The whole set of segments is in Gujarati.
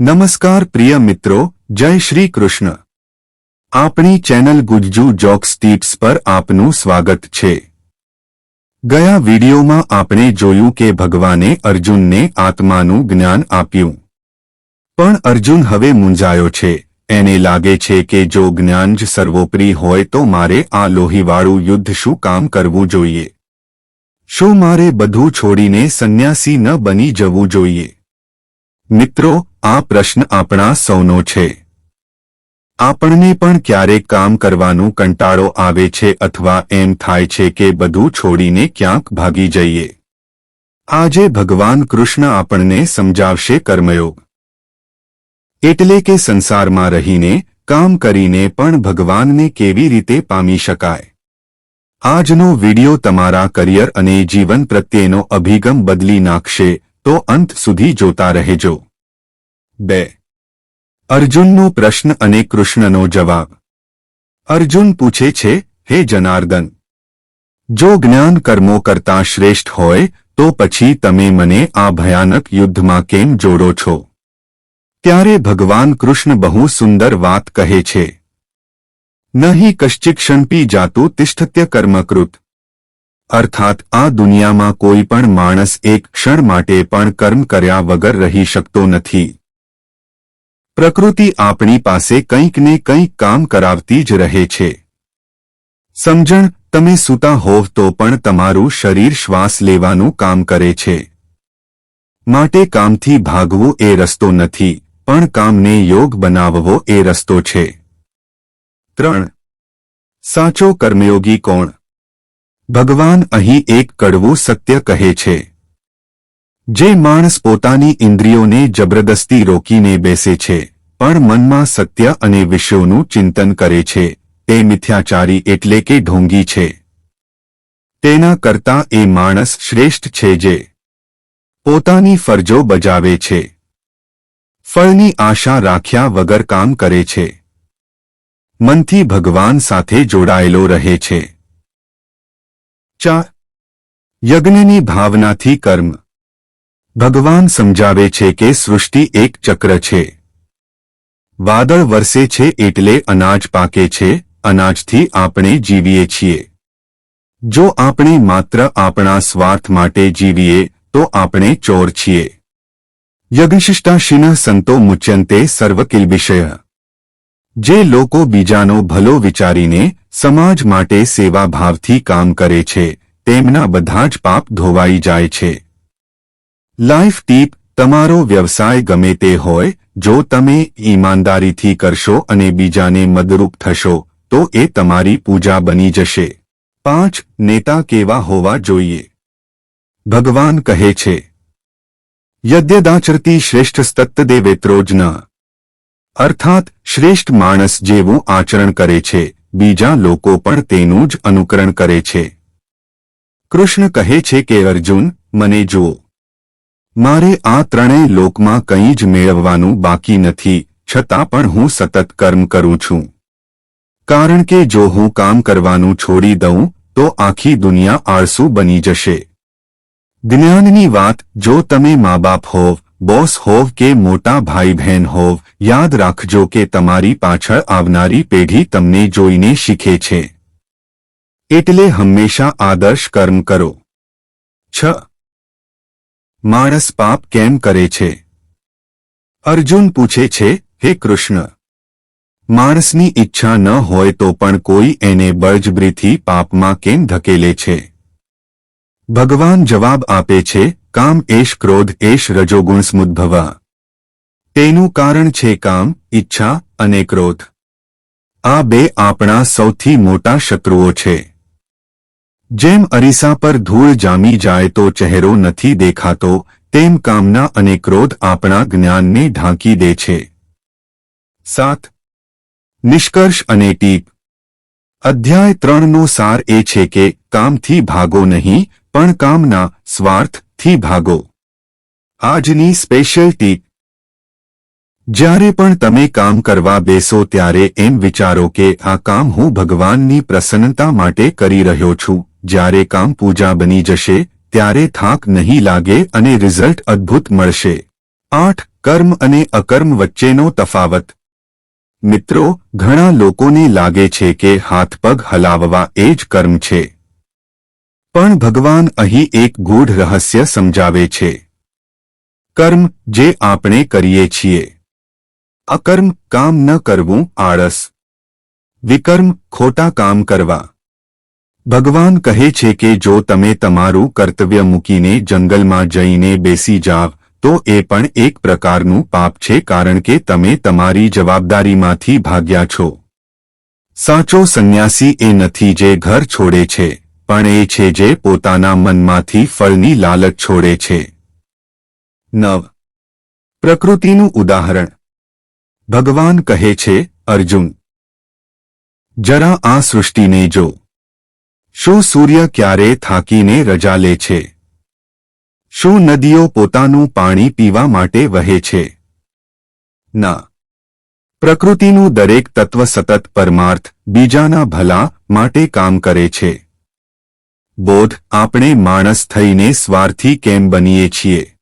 નમસ્કાર પ્રિય મિત્રો, જય શ્રી કૃષ્ણ. આપણી ચેનલ ગુજ્જુ જોક્સ ટીપ્સ પર આપનું સ્વાગત છે. ગયા વિડીયોમાં આપણે જોયું કે ભગવાને અર્જુનને આત્માનું જ્ઞાન આપ્યું. પણ અર્જુન હવે મૂંઝાયો છે. એને લાગે છે કે જો જ્ઞાન જ સર્વોપરી હોય તો મારે આ લોહીવાળું યુદ્ધ શું કામ કરવું જોઈએ? શું મારે બધું છોડીને સંન્યાસી ન બની જવું જોઈએ? મિત્રો આ પ્રશ્ન આપણા સૌનો છે. આપણને પણ ક્યારેક કામ કરવાનું કંટાળો આવે છે અથવા એમ થાય છે કે બધું છોડીને ક્યાંક ભાગી જઈએ. આજે ભગવાન કૃષ્ણ આપણને સમજાવશે કર્મયોગ એટલે કે સંસારમાં રહીને, કામ કરીને પણ ભગવાનને કેવી રીતે પામી શકાય? આજનો વિડિયો તમારા કરિયર અને જીવન પ્રત્યેનો અભિગમ બદલી નાખશે, તો અંત સુધી જોતા રહેજો. બે. અર્જુનનો પ્રશ્ન અને કૃષ્ણનો જવાબ. અર્જુન પૂછે છે, હે જનાર્દન, જો જ્ઞાન કર્મો કરતાં શ્રેષ્ઠ હોય, તો પછી તમે મને આ ભયાનક યુદ્ધમાં કેમ જોડો છો? ત્યારે ભગવાન કૃષ્ણ બહુ સુંદર વાત કહે છે. નહીં કશ્ચિક્ષણપી જાતું તિષ્ઠત્ય કર્મકૃત. અર્થાત આ દુનિયામાં કોઈ પણ માણસ એક ક્ષણ માટે પણ કર્મ કર્યા વગર રહી શકતો નથી. પ્રકૃતિ આપણી પાસે કંઈક ને કંઈક કામ કરાવતી જ રહે છે. સમજણ, તમે સૂતા હોવ તો પણ તમારું શરીર શ્વાસ લેવાનું કામ કરે છે. માટે કામથી ભાગવું એ રસ્તો નથી, પણ કામને યોગ બનાવવો એ રસ્તો છે. ત્રણ. સાચો કર્મયોગી કોણ? ભગવાન અહીં એક કડવું સત્ય કહે છે. જે માણસ પોતાની ઇન્દ્રિયોને જબરદસ્તી રોકીને બેસે છે, પણ મનમાં સત્ય અને વિષયોનું ચિંતન કરે છે, તે મિથ્યાચારી એટલે કે ઢોંગી છે. તેના કરતાં એ માણસ શ્રેષ્ઠ છે જે પોતાની ફરજો બજાવે છે. ફળની આશા રાખ્યા વગર કામ કરે છે. મનથી ભગવાન સાથે જોડાયેલો રહે છે. ચાર યજ્ઞની ભાવનાથી કર્મ. ભગવાન સમજાવે છે કે સૃષ્ટિ એક ચક્ર છે. વાદળ વરસે છે એટલે અનાજ પાકે છે, અનાજથી આપણે જીવીએ છીએ. જો આપણે માત્ર આપણા સ્વાર્થ માટે જીવીએ, તો આપણે ચોર છીએ. યજ્ઞશિષ્ટાશિન સંતો મુચ્યંતે સર્વકિલ વિષય જે લોકો બીજાનો ભલો વિચારીને સમાજ માટે સેવાભાવથી કામ કરે છે, તેમના બધા જ પાપ ધોવાઈ જાય છે. લાઈફ ટીપ તમારો વ્યવસાય ગમે તે હોય, જો તમે ઈમાનદારીથી કરશો અને બીજાને મદરૂપ થશો, તો એ તમારી પૂજા બની જશે. પાંચ, નેતા કેવા હોવા જોઈએ? ભગવાન કહે છે, યદ્યદાચરતી શ્રેષ્ઠ સ્તત્તદેવેત્રો જ અર્થાત, શ્રેષ્ઠ માણસ જેવું આચરણ કરે છે, બીજા લોકો પણ તેનું જ અનુકરણ કરે છે. કૃષ્ણ કહે છે કે, અર્જુન, મને જુઓ. મારે આ ત્રણેય લોકમાં કંઈ જ મેળવવાનું બાકી નથી, છતાં પણ હું સતત કર્મ કરું છું. કારણ કે જો હું કામ કરવાનું છોડી દઉં, તો આખી દુનિયા આળસુ બની જશે. જ્ઞાનની વાત, જો તમે મા બાપ હોવ, બોસ હોવ કે મોટા ભાઈ બહેન હોવ, યાદ રાખજો કે તમારી પાછળ આવનારી પેઢી તમને જોઈને શીખે છે. એટલે હંમેશા આદર્શ કર્મ કરો. છ માણસ પાપ કેમ કરે છે? અર્જુન પૂછે છે, હે કૃષ્ણ, માણસની ઈચ્છા ન હોય તો પણ કોઈ એને બળજબરીથી પાપમાં કેમ ધકેલે છે? ભગવાન જવાબ આપે છે, કામ એશ ક્રોધ એશ રજોગુણ સ્મુદ્ભવા. તેનું કારણ છે કામ, ઈચ્છા અને ક્રોધ. આ બે આપણા સૌથી મોટા શત્રુઓ છે. જેમ અરીસા પર ધૂળ જામી જાય તો ચહેરો નથી દેખાતો, તેમ કામના અને ક્રોધ આપણા જ્ઞાનને ઢાંકી દે છે. સાત. નિષ્કર્ષ અને ટીપ. અધ્યાય ત્રણનો સાર એ છે કે કામથી ભાગો નહીં, પણ કામના સ્વાર્થથી ભાગો. આજની સ્પેશિયલ ટીપ. જ્યારે પણ તમે કામ કરવા બેસો ત્યારે એમ વિચારો કે આ કામ હું ભગવાનની પ્રસન્નતા માટે કરી રહ્યો છું. જ્યારે કામ પૂજા બની જશે, ત્યારે થાક નહીં લાગે અને રિઝલ્ટ અદ્ભુત મળશે. આઠ, કર્મ અને અકર્મ વચ્ચેનો તફાવત. મિત્રો, ઘણા લોકોને લાગે છે કે હાથ પગ હલાવવા એ જ કર્મ છે. પણ ભગવાન અહીં એક ગૂઢ રહસ્ય સમજાવે છે. કર્મ જે આપણે કરીએ છીએ. અકર્મ કામ ન કરવું, આળસ. વિકર્મ ખોટા કામ કરવા. ભગવાન કહે છે કે જો તમે તમારું કર્તવ્ય મૂકીને જંગલમાં જઈને બેસી જાવ, તો એ પણ એક પ્રકારનું પાપ છે કારણ કે તમે તમારી જવાબદારીમાંથી ભાગ્યા છો. સાચો સંન્યાસી એ નથી જે ઘર છોડે છે, પણ એ છે જે પોતાના મનમાંથી ફળની લાલચ છોડે છે. નવ. પ્રકૃતિનું ઉદાહરણ. ભગવાન કહે છે, અર્જુન, જરા આ સૃષ્ટિને જો શું સૂર્ય ક્યારે થાકીને રજા લે છે? શું નદીઓ પોતાનું પાણી પીવા માટે વહે છે? ના. પ્રકૃતિનું દરેક તત્વ સતત પરમાર્થ, બીજાના ભલા માટે કામ કરે છે. બોધ, આપણે માણસ થઈને સ્વાર્થી કેમ બનીએ છીએ?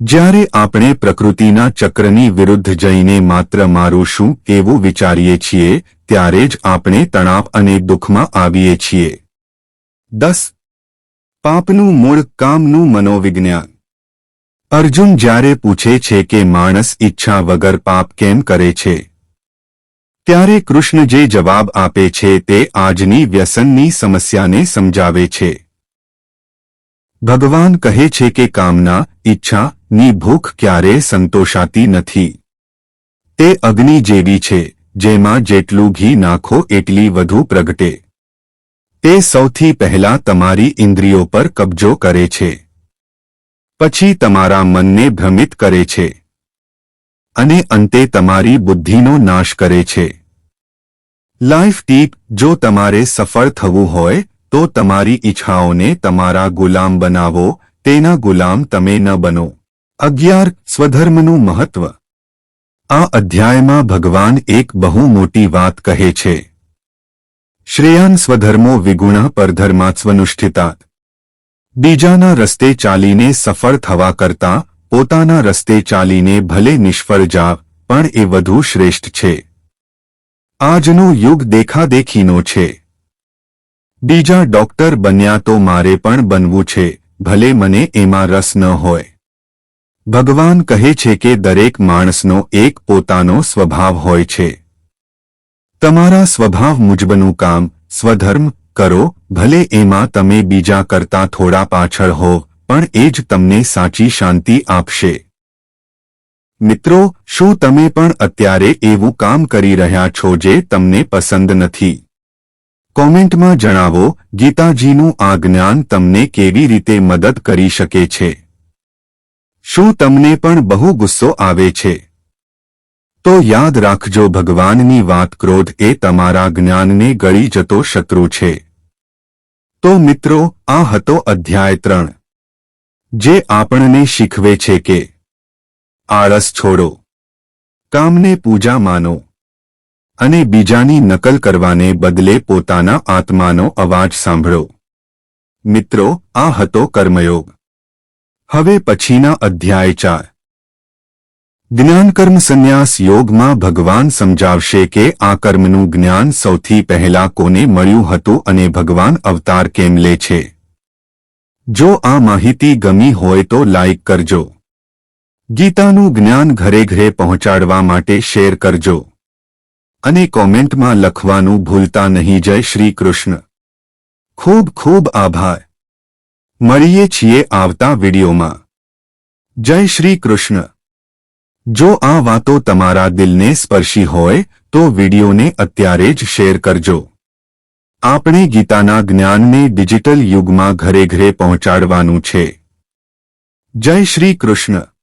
જ્યારે આપણે પ્રકૃતિના ચક્રની વિરુદ્ધ જઈને માત્ર મારું એવું વિચારીએ છીએ, ત્યારે જ આપણે તણાવ અને દુઃખમાં આવીએ છીએ. દસ. પાપનું મૂળ કામનું મનોવિજ્ઞાન. અર્જુન જ્યારે પૂછે છે કે માણસ ઈચ્છા વગર પાપ કેમ કરે છે? ત્યારે કૃષ્ણ જે જવાબ આપે છે તે આજની વ્યસનની સમસ્યાને સમજાવે છે. ભગવાન કહે છે કે કામના, ઈચ્છા ની ભૂખ ક્યારે સંતોષાતી નથી. તે અગ્નિ જેવી છે, જેમાં જેટલું ઘી નાખો એટલી વધુ પ્રગટે. તે સૌથી પહેલા તમારી ઇન્દ્રિયો પર કબજો કરે છે. પછી તમારા મનને ભ્રમિત કરે છે. અને અંતે તમારી બુદ્ધિનો નાશ કરે છે. લાઈફ ટીપ જો તમારે સફળ થવું હોય, તો તમારી ઈચ્છાઓને તમારા ગુલામ બનાવો, તેના ગુલામ તમે ન બનો. અગિયાર સ્વધર્મનું મહત્વ. આ અધ્યાયમાં ભગવાન એક બહુ મોટી વાત કહે છે. શ્રેયાન સ્વધર્મો વિગુણા પરધર્માત સ્વનુષ્ઠિતાત બીજાના રસ્તે ચાલીને સફળ થવા કરતાં પોતાના રસ્તે ચાલીને ભલે નિષ્ફળ જાવ, પણ એ વધુ શ્રેષ્ઠ છે. આજનો યુગ દેખાદેખીનો છે. બીજા ડોક્ટર બન્યા તો મારે પણ બનવું છે, ભલે મને એમાં રસ ન હોય. ભગવાન કહે છે કે દરેક માણસનો એક પોતાનો સ્વભાવ હોય છે. તમારા સ્વભાવ મુજબનું કામ, સ્વધર્મ કરો, ભલે એમાં તમે બીજા કરતા થોડા પાછળ હો, પણ એ જ તમને સાચી શાંતિ આપશે. મિત્રો, શું તમે પણ અત્યારે એવું કામ કરી રહ્યા છો જે તમને પસંદ નથી? કોમેન્ટમાં જણાવો, ગીતાજીનું આ જ્ઞાન તમને કેવી રીતે મદદ કરી શકે છે? શું તમને પણ બહુ ગુસ્સો આવે છે? તો યાદ રાખજો ભગવાનની વાત ક્રોધ એ તમારા જ્ઞાનને ગળી જતો શત્રુ છે. તો મિત્રો, આ હતો અધ્યાય ત્રણ. જે આપણને શીખવે છે કે આળસ છોડો, કામને પૂજા માનો, અને બીજાની નકલ કરવાને બદલે પોતાના આત્માનો અવાજ સાંભળો. મિત્રો, આ હતો કર્મયોગ. હવે પછીના અધ્યાય ચાર. જ્ઞાનકર્મ સંન્યાસ યોગમાં ભગવાન સમજાવશે કે આ કર્મનું જ્ઞાન સૌથી પહેલા કોને મળ્યું હતું અને ભગવાન અવતાર કેમ લે છે? જો આ માહિતી ગમી હોય તો લાઇક કરજો. ગીતાનું જ્ઞાન ઘરે ઘરે પહોંચાડવા માટે શેર કરજો. અને કોમેન્ટમાં લખવાનું ભૂલતા નહીં. જય શ્રી કૃષ્ણ. ખૂબ ખૂબ આભાર. મળીએ છીએ આવતા વિડીયોમાં. જય શ્રી કૃષ્ણ. જો આ વાતો તમારા દિલને સ્પર્શી હોય, તો વિડીયોને અત્યારે જ શેર કરજો. આપણે ગીતાના જ્ઞાનને ડિજિટલ યુગમાં ઘરે ઘરે પહોંચાડવાનું છે. જય શ્રી કૃષ્ણ.